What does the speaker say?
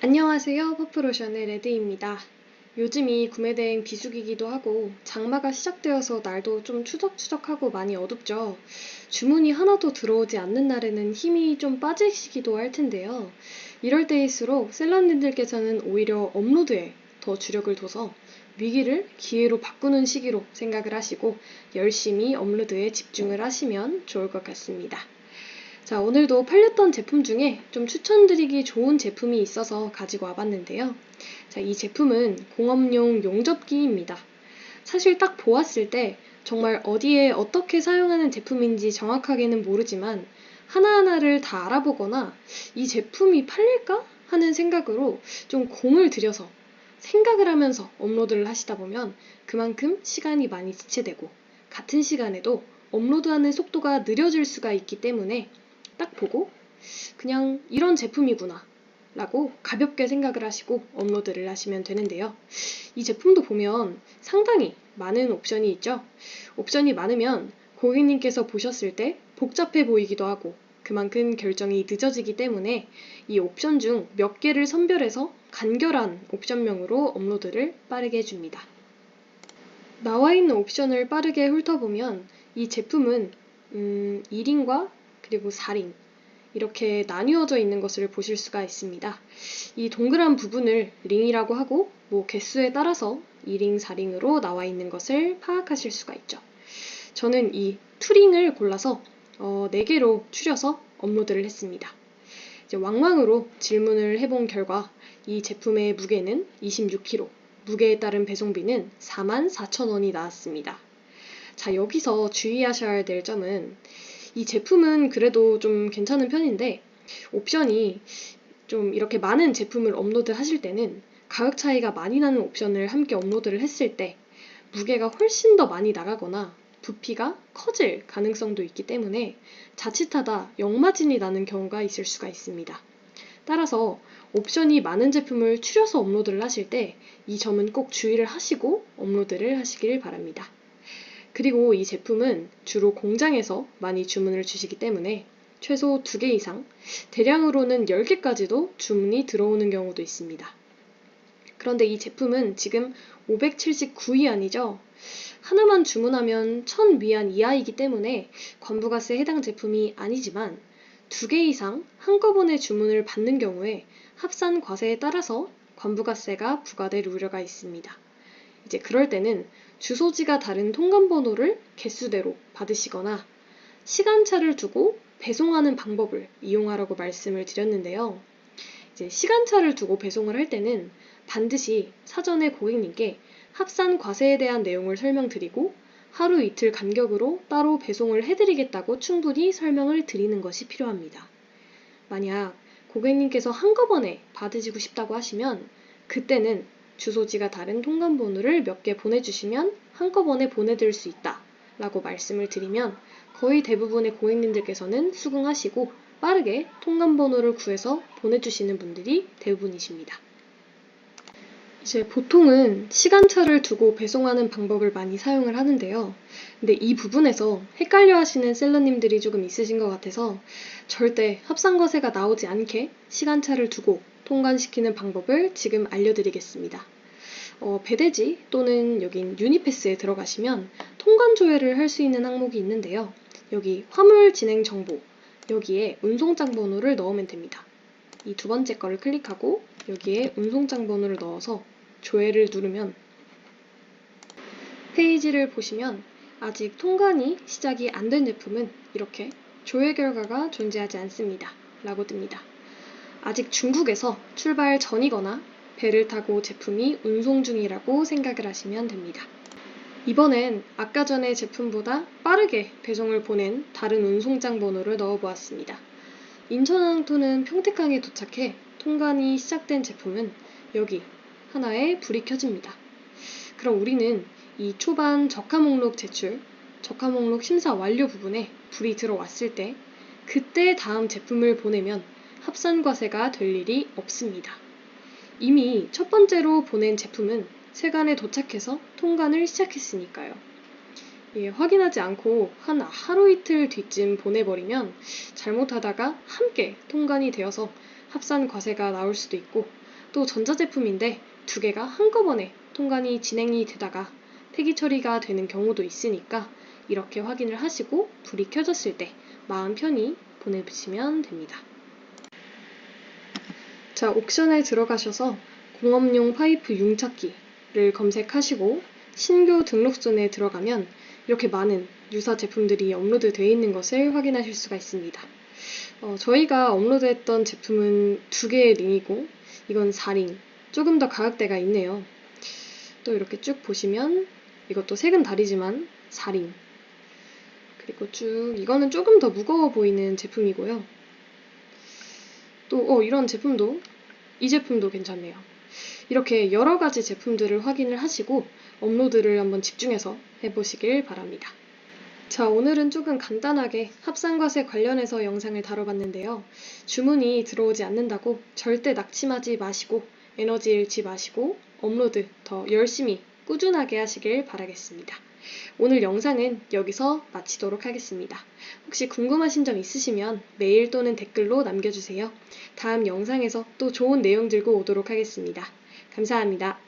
안녕하세요. 퍼플오션의 레드입니다. 요즘이 구매대행 비수기기도 하고 장마가 시작되어서 날도 좀 추적추적하고 많이 어둡죠. 주문이 하나도 들어오지 않는 날에는 힘이 좀 빠지시기도 할 텐데요. 이럴 때일수록 셀러님들께서는 오히려 업로드에 더 주력을 둬서 위기를 기회로 바꾸는 시기로 생각을 하시고 열심히 업로드에 집중을 하시면 좋을 것 같습니다. 자, 오늘도 팔렸던 제품 중에 좀 추천드리기 좋은 제품이 있어서 가지고 와봤는데요. 자, 이 제품은 공업용 용접기입니다. 사실 딱 보았을 때 정말 어디에 어떻게 사용하는 제품인지 정확하게는 모르지만 하나하나를 다 알아보거나 이 제품이 팔릴까? 하는 생각으로 좀 공을 들여서 생각을 하면서 업로드를 하시다 보면 그만큼 시간이 많이 지체되고 같은 시간에도 업로드하는 속도가 느려질 수가 있기 때문에 딱 보고 그냥 이런 제품이구나 라고 가볍게 생각을 하시고 업로드를 하시면 되는데요. 이 제품도 보면 상당히 많은 옵션이 있죠. 옵션이 많으면 고객님께서 보셨을 때 복잡해 보이기도 하고 그만큼 결정이 늦어지기 때문에 이 옵션 중 몇 개를 선별해서 간결한 옵션명으로 업로드를 빠르게 해줍니다. 나와 있는 옵션을 빠르게 훑어보면 이 제품은 음, 1인과 그리고 4링 이렇게 나뉘어져 있는 것을 보실 수가 있습니다. 이 동그란 부분을 링이라고 하고 뭐 개수에 따라서 2링, 4링으로 나와 있는 것을 파악하실 수가 있죠. 저는 이 투링을 골라서 어, 4개로 추려서 업로드를 했습니다. 이제 왕왕으로 질문을 해본 결과 이 제품의 무게는 26kg, 무게에 따른 배송비는 44,000원이 나왔습니다. 자, 여기서 주의하셔야 될 점은 이 제품은 그래도 좀 괜찮은 편인데 옵션이 좀 이렇게 많은 제품을 업로드 하실 때는 가격 차이가 많이 나는 옵션을 함께 업로드를 했을 때 무게가 훨씬 더 많이 나가거나 부피가 커질 가능성도 있기 때문에 자칫하다 역마진이 나는 경우가 있을 수가 있습니다. 따라서 옵션이 많은 제품을 추려서 업로드를 하실 때 이 점은 꼭 주의를 하시고 업로드를 하시길 바랍니다. 그리고 이 제품은 주로 공장에서 많이 주문을 주시기 때문에 최소 2개 이상, 대량으로는 10개까지도 주문이 들어오는 경우도 있습니다. 그런데 이 제품은 지금 579위안이죠. 하나만 주문하면 1000위안 이하이기 때문에 관부가세 해당 제품이 아니지만 2개 이상 한꺼번에 주문을 받는 경우에 합산 과세에 따라서 관부가세가 부과될 우려가 있습니다. 이제 그럴 때는 주소지가 다른 통관번호를 개수대로 받으시거나 시간차를 두고 배송하는 방법을 이용하라고 말씀을 드렸는데요. 이제 시간차를 두고 배송을 할 때는 반드시 사전에 고객님께 합산 과세에 대한 내용을 설명드리고 하루 이틀 간격으로 따로 배송을 해드리겠다고 충분히 설명을 드리는 것이 필요합니다. 만약 고객님께서 한꺼번에 받으시고 싶다고 하시면 그때는 주소지가 다른 통관번호를 몇 개 보내주시면 한꺼번에 보내드릴 수 있다 라고 말씀을 드리면 거의 대부분의 고객님들께서는 수긍하시고 빠르게 통관번호를 구해서 보내주시는 분들이 대부분이십니다. 이제 보통은 시간차를 두고 배송하는 방법을 많이 사용을 하는데요. 근데 이 부분에서 헷갈려 하시는 셀러님들이 조금 있으신 것 같아서 절대 합산거세가 나오지 않게 시간차를 두고 통관시키는 방법을 지금 알려드리겠습니다. 어, 배대지 또는 여긴 유니패스에 들어가시면 통관 조회를 할 수 있는 항목이 있는데요. 여기 화물 진행 정보, 여기에 운송장 번호를 넣으면 됩니다. 이 두 번째 거를 클릭하고 여기에 운송장 번호를 넣어서 조회를 누르면 페이지를 보시면 아직 통관이 시작이 안 된 제품은 이렇게 조회 결과가 존재하지 않습니다. 라고 뜹니다. 아직 중국에서 출발 전이거나 배를 타고 제품이 운송 중이라고 생각을 하시면 됩니다. 이번엔 아까 전의 제품보다 빠르게 배송을 보낸 다른 운송장 번호를 넣어 보았습니다. 인천항토는 평택항에 도착해 통관이 시작된 제품은 여기 하나에 불이 켜집니다. 그럼 우리는 이 초반 적화 목록 제출, 적화 목록 심사 완료 부분에 불이 들어왔을 때 그때 다음 제품을 보내면 합산과세가 될 일이 없습니다. 이미 첫 번째로 보낸 제품은 세관에 도착해서 통관을 시작했으니까요. 예, 확인하지 않고 한 하루 이틀 뒤쯤 보내버리면 잘못하다가 함께 통관이 되어서 합산 과세가 나올 수도 있고 또 전자제품인데 두 개가 한꺼번에 통관이 진행이 되다가 폐기 처리가 되는 경우도 있으니까 이렇게 확인을 하시고 불이 켜졌을 때 마음 편히 보내시면 됩니다. 자, 옥션에 들어가셔서 공업용 파이프 융착기를 검색하시고 신규 등록선에 들어가면 이렇게 많은 유사 제품들이 업로드 되어 있는 것을 확인하실 수가 있습니다. 어, 저희가 업로드했던 제품은 두 개의 링이고 이건 4링, 조금 더 가격대가 있네요. 또 이렇게 쭉 보시면 이것도 색은 다르지만 4링 그리고 쭉 이거는 조금 더 무거워 보이는 제품이고요. 또 어, 이런 제품도 이 제품도 괜찮네요. 이렇게 여러 가지 제품들을 확인을 하시고 업로드를 한번 집중해서 해보시길 바랍니다. 자, 오늘은 조금 간단하게 합산과세 관련해서 영상을 다뤄봤는데요. 주문이 들어오지 않는다고 절대 낙심하지 마시고 에너지 잃지 마시고 업로드 더 열심히 꾸준하게 하시길 바라겠습니다. 오늘 영상은 여기서 마치도록 하겠습니다. 혹시 궁금하신 점 있으시면 메일 또는 댓글로 남겨주세요. 다음 영상에서 또 좋은 내용 들고 오도록 하겠습니다. 감사합니다.